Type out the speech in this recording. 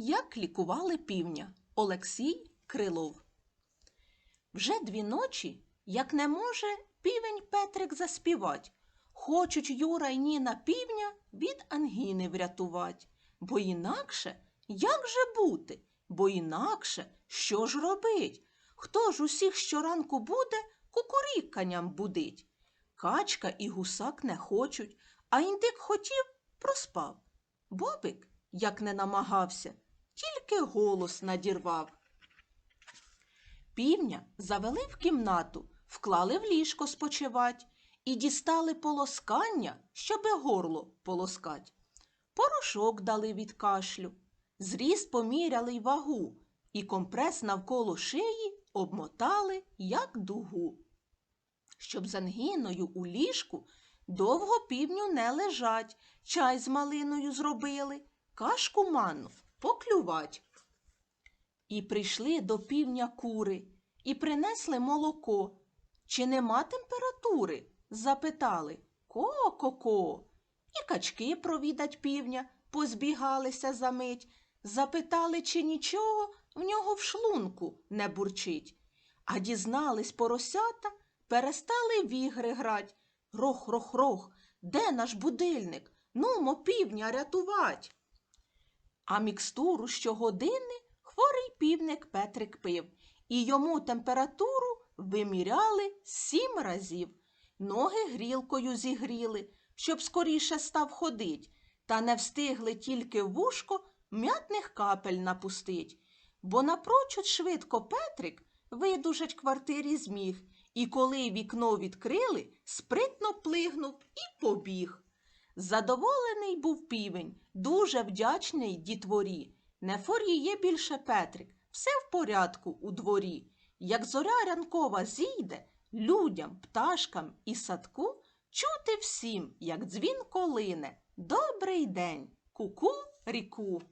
Як лікували півня Олексій Крилов. Вже дві ночі, як не може півень Петрик заспівать. Хочуть Юра й Ніна півня від ангіни врятувать. Бо інакше як же бути? Бо інакше що ж робить? Хто ж усіх щоранку буде кукуріканням будить? Качка і гусак не хочуть, а індик хотів, проспав. Бобик, як не намагався, тільки голос надірвав. Півня завели в кімнату, вклали в ліжко спочивать і дістали полоскання, щоби горло полоскать. Порошок дали від кашлю, зріст поміряли й вагу, і компрес навколо шиї обмотали, як дугу. Щоб з ангіною у ліжку довго півню не лежать, чай з малиною зробили, кашку манну поклювать. І прийшли до півня кури, і принесли молоко. Чи нема температури? запитали. Ко-ко-ко. І качки провідать півня, позбігалися за мить, запитали, чи нічого в нього в шлунку не бурчить. А дізнались поросята, перестали в ігри грать. Рох-рох-рох, де наш будильник? Нумо півня рятувать. А мікстуру щогодини хворий півник Петрик пив, і йому температуру виміряли сім разів. Ноги грілкою зігріли, щоб скоріше став ходить, та не встигли тільки вушко м'ятних капель напустить. Бо напрочуд швидко Петрик видужать квартирі зміг, і коли вікно відкрили, спритно плигнув і побіг. Задоволений був півень, дуже вдячний дітворі. Не форіє більше Петрик, все в порядку у дворі. Як зоря ранкова зійде, людям, пташкам і садку чути всім, як дзвін колине. Добрий день, куку ріку.